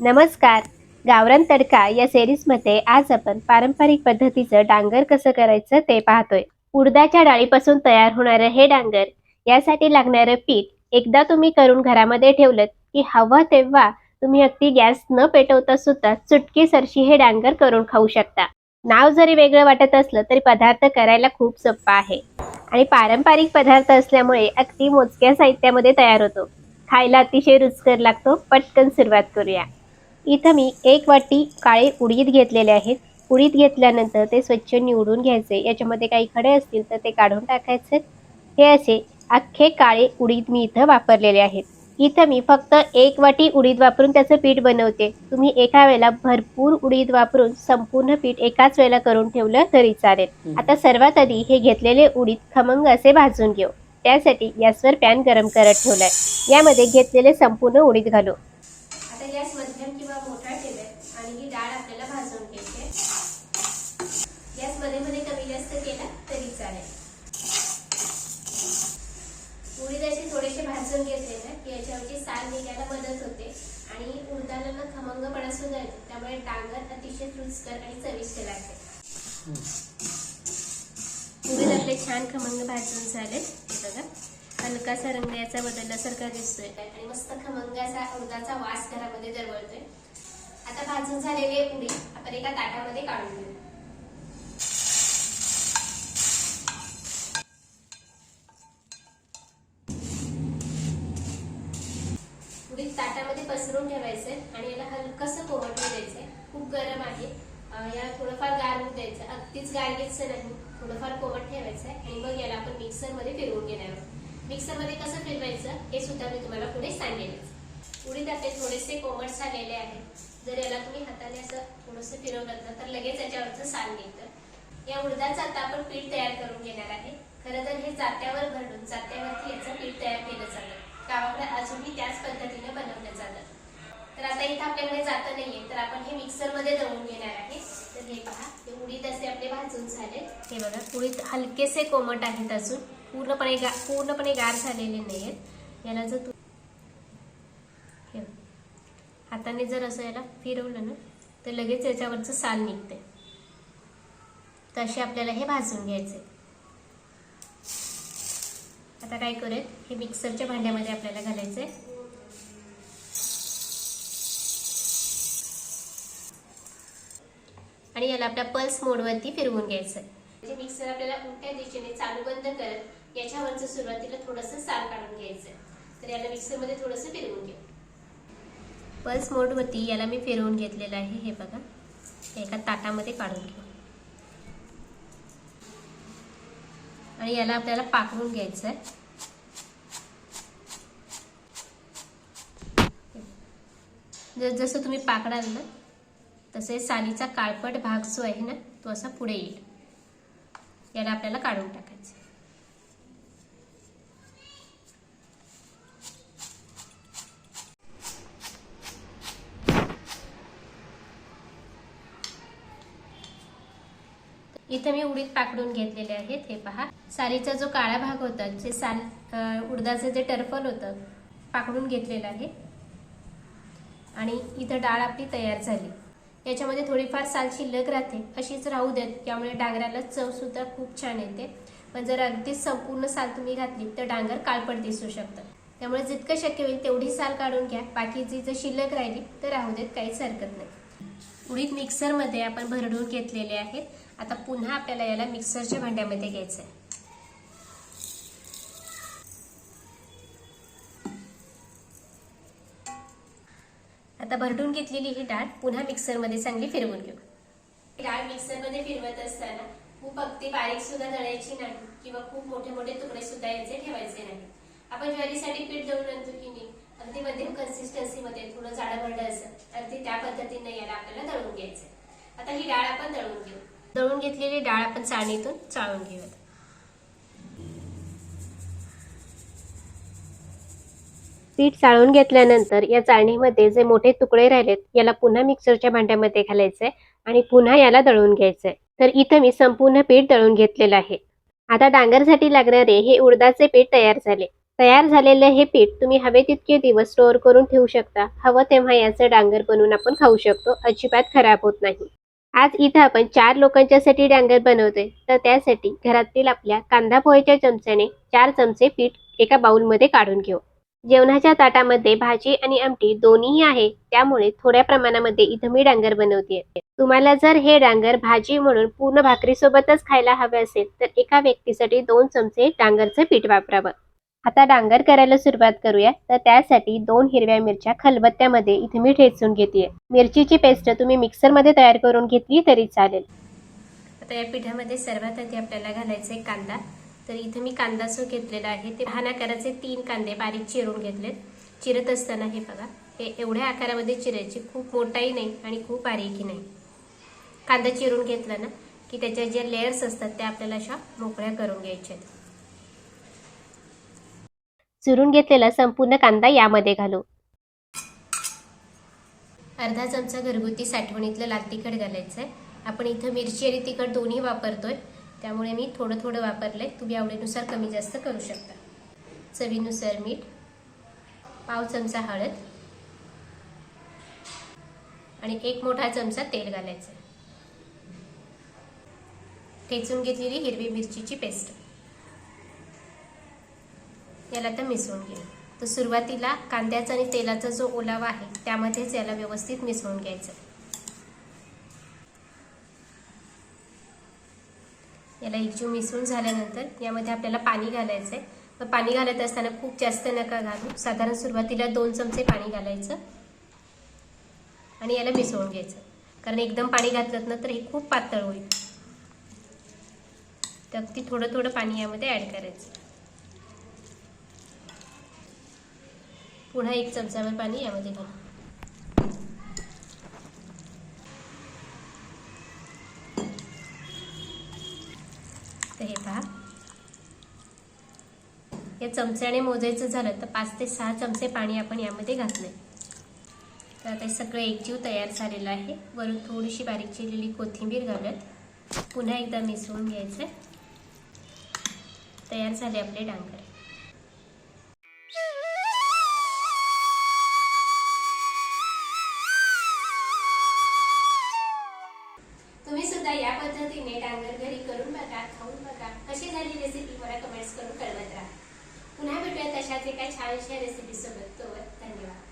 नमस्कार. गावरान तडका या सिरीजमध्ये आज आपण पारंपरिक पद्धतीचं डांगर कसं करायचं ते पाहतोय. उडदाच्या डाळीपासून तयार होणारं हे डांगर यासाठी लागणारं पीठ एकदा तुम्ही करून घरामध्ये ठेवलं की हवं तेव्हा तुम्ही अगदी गॅस न पेटवता सुद्धा चुटकी सरशी हे डांगर करून खाऊ शकता. नाव जरी वेगळं वाटत असलं तरी पदार्थ करायला खूप सोपा आहे. आणि पारंपरिक पदार्थ असल्यामुळे अगदी मोजक्या साहित्यामध्ये तयार होतो. खायला अतिशय रुचकर लागतो. पटकन सुरुवात करूया. इथं मी एक वाटी काळे उडीद घेतलेले आहेत. उडीद घेतल्यानंतर ते स्वच्छ निवडून घ्यायचे. याच्यामध्ये काही खडे असतील तर ते काढून टाकायचे. हे असे अख्खे काळे उडीद मी इथं वापरलेले आहेत. इथं मी फक्त एक वाटी उडीद वापरून त्याचं पीठ बनवते. तुम्ही एका वेळेला भरपूर उडीद वापरून संपूर्ण पीठ एकाच वेळेला करून ठेवलं तरी चालेल. आता सर्वात आधी हे घेतलेले उडीद खमंग असे भाजून घेऊ. त्यासाठी गॅसवर पॅन गरम करत ठेवलाय. यामध्ये घेतलेले संपूर्ण उडीद घालू. आता गॅस मध्यम किंवा मोठा ठेवलाय आणि ही डाळ आपल्याला भाजून घ्यायची आहे. गॅसमध्ये मध्ये कमी जास्त केला तरी चालेल उडीद असे थोडेसे भाजून घेतले ना की ताल निघायला मदत होते आणि उडदाला ना खमंगपणा सुद्धा येतो. त्यामुळे डांगर अतिशय रुचकर आणि चविष्ट लागते. उडीद आपले छान खमंग भाजून झाले. बघा. हलकासा रंग याचा बदलल्यासारखा दिसतोय. आणि मस्त खमंगाचा उडदाचा वास घरामध्ये दरवळतोय. आता भाजून झालेले उडीद आपण एका ताटामध्ये काढून घेऊ. उडीद ताटामध्ये पसरून ठेवायचं आहे आणि याला हलकसं द्यायचं. आहे खूप गरम आहे. याला थोडंफार गार होऊ द्यायचं. अगदीच गार घ्यायचं नाही. थोडंफार कोमट ठेवायचं आहे. आणि मग याला आपण मिक्सरमध्ये फिरवून घेणार आहोत. मिक्सरमध्ये कसं फिरवायचं हे सुद्धा मी तुम्हाला पुढे सांगेल उडीद आपले थोडेसे कोमट झालेले आहेत जर याला तुम्ही हाताने असं थोडंसं फिरवलं ना तर लगेच याच्यावरचं साल येतं या उडदाचं आता आपण पीठ तयार करून घेणार आहे. खरं तर हे जात्यावर भरडून जात्यावरती याचं पीठ तयार केलं जातं. गावाकडे अजूनही त्याच पद्धतीने बनवलं जातं. तर आता इथं आपल्याकडे जातं नाहीये. तर आपण हे मिक्सरमध्ये दळून घेणार आहे. तर हे पहा ते उडीद असे आपले भाजून झाले. हे बघा उडीद हलकेसे कोमट आहेत अजून. पूर्णपणे गा पूर्णपणे गार झालेले नाहीयेत. याला जर तू हाताने जर असं याला फिरवलं ना तर लगेच याच्यावरचं साल निघते तसे आपल्याला हे भाजून घ्यायचे आता काय करूयात? हे मिक्सरच्या भांड्यामध्ये आपल्याला घालायचं आहे आणि याला आपल्या पल्स मोडवरती फिरवून घ्यायचं म्हणजे मिक्सर आपल्याला उलट्या दिशेने चालू बंद करत याच्यावरचं सुरुवातीला थोडंसं सार काढून घ्यायचं तर याला मिक्सरमध्ये थोडंसं फिरवून घेऊ पल्स मोडवरती याला मी फिरवून घेतलेलं आहे हे बघा. एका ताटामध्ये काढून घेऊ. आणि याला आपल्याला पाकडून घ्यायचं आहे जसं तुम्ही पाकडाल ना तसे सालीचा काळपट भाग जो आहे ना तो असा पुढे येईल. याला आपल्याला काढून टाकायचं इथं मी उडीद पाकडून घेतलेले आहेत हे पहा. सालीचा जो काळा भाग होता जे साल उडदाचं जे टर्फल होतं पाकडून घेतलेलं आहे. आणि इथं डाळ आपली तयार झाली. याच्यामध्ये थोडीफार साल शिल्लक राहते अशीच राहू देत त्यामुळे डांगराला चवसुद्धा खूप छान येते. पण जर अगदीच संपूर्ण साल तुम्ही घातली तर डांगर काळपट दिसू शकतं त्यामुळे जितकं शक्य होईल तेवढी साल काढून घ्या. बाकीची जर शिल्लक राहिली तर राहू देत काहीच हरकत नाही. उडीद मिक्सरमध्ये आपण भरडून घेतलेले आहेत. आता पुन्हा आपल्याला याला मिक्सरच्या भांड्यामध्ये घ्यायचं आहे आता भरडून घेतलेली ही डाळ पुन्हा मिक्सरमध्ये चांगली फिरवून घेऊ. डाळ मिक्सरमध्ये फिरवत असताना खूप अगदी बारीक सुद्धा दळायची नाही किंवा खूप मोठे मोठे तुकडे सुद्धा याचे ठेवायचे नाही. आपण ज्वारीसाठी पीठ दळून आणतो की नाही अगदी मध्यम कन्सिस्टन्सीमध्ये थोडं जाडं भरडं असं अगदी त्या पद्धतीने याला आपल्याला दळून घ्यायचं आता ही डाळ आपण दळून घेऊ. दळून घेतलेली डाळ आपण चाळणीतून चाळून घेऊयात. पीठ चाळून घेतल्यानंतर या चाळणीमध्ये जे मोठे तुकडे राहिलेत याला पुन्हा मिक्सरच्या भांड्यामध्ये घालायचंय आणि पुन्हा याला दळून घ्यायचंय. तर इथं मी संपूर्ण पीठ दळून घेतलेलं आहे. आता डांगरसाठी लागणारे हे उडदाचे पीठ तयार झाले. तयार झालेलं हे पीठ तुम्ही हवे तितके दिवस स्टोअर करून ठेवू शकता. हवं तेव्हा याचं डांगर बनवून आपण खाऊ शकतो. अजिबात खराब होत नाही. आज इथं आपण चार लोकांच्यासाठी डांगर बनवतोय. तर त्यासाठी घरातील आपल्या कांदा पोहेच्या चमच्याने चार चमचे पीठ एका बाउलमध्ये काढून घेऊ. जेवणाच्या ताटामध्ये भाजी आणि आमटी दोन्हीही आहे. त्यामुळे थोड्या प्रमाणामध्ये इथं मी डांगर बनवते तुम्हाला जर हे डांगर भाजी म्हणून पूर्ण भाकरीसोबतच खायला हवे असेल तर एका व्यक्तीसाठी दोन चमचे डांगरचं पीठ वापरावं. आता डांगर करायला सुरुवात करूया. तर त्यासाठी दोन हिरव्या मिरच्या खलबत्त्यामध्ये इथे मी ठेचून घेते मिरचीची पेस्ट तुम्ही मिक्सरमध्ये तयार करून घेतली तरी चालेल. आता या पिठामध्ये सर्वात आधी आपल्याला घालायचं आहे कांदा. तर इथे मी कांदा जो घेतलेला आहे. ते लहान आकाराचे तीन कांदे बारीक चिरून घेतलेत. चिरत असताना हे बघा हे एवढ्या आकारामध्ये चिरायचे खूप मोठाही नाही आणि खूप बारीकही नाही. कांदा चिरून घेतला ना की त्याच्या ज्या लेयर्स असतात त्या आपल्याला अशा मोकळ्या करून घ्यायच्या चुरून घेतलेला संपूर्ण कांदा यामध्ये घालू. अर्धा चमचा घरगुती साठवणीतलं लाल तिखट घालायचं आहे आपण इथं मिरची आणि तिखट दोन्ही वापरतोय. त्यामुळे मी थोडं थोडं वापरलंय. तुम्ही आवडीनुसार कमी जास्त करू शकता. चवीनुसार मीठ पाव चमचा हळद आणि एक मोठा चमचा तेल घालायचं. ठेचून घेतलेली हिरवी मिरचीची पेस्ट. याला आता मिसळून घेऊ. तर सुरुवातीला कांद्याचा आणि तेलाचा जो ओलावा आहे त्यामध्येच याला व्यवस्थित मिसळून घ्यायचं. याला एकजीव मिसळून झाल्यानंतर यामध्ये आपल्याला पाणी घालायचं आहे पण पाणी घालत असताना खूप जास्त नका घालू. साधारण सुरुवातीला दोन चमचे पाणी घालायचं आणि याला मिसळून घ्यायचं. कारण एकदम पाणी घातलं ना तर हे खूप पातळ होईल. तर ती थोडं थोडं पाणी यामध्ये ॲड करायचं. पुन्हा एक चमचाभर पाणी यामध्ये घालू. हे पहा. या चमच्याने मोजायचं झालं तर पाच ते सहा चमचे पाणी आपण यामध्ये घातलं तर आता हे सगळं एकजीव तयार झालेलं आहे. वरून थोडीशी बारीक चिरलेली कोथिंबीर घालत पुन्हा एकदा मिसळून घ्यायचं तयार झाले आपले डांगर. या पद्धतीने डांगर घरी करून बघा खाऊन बघा. कशी झाली रेसिपी मला कमेंट्स करून कळवत राहा. पुन्हा भेटूया तशाच एका छानशा रेसिपी सोबत. तोवर धन्यवाद.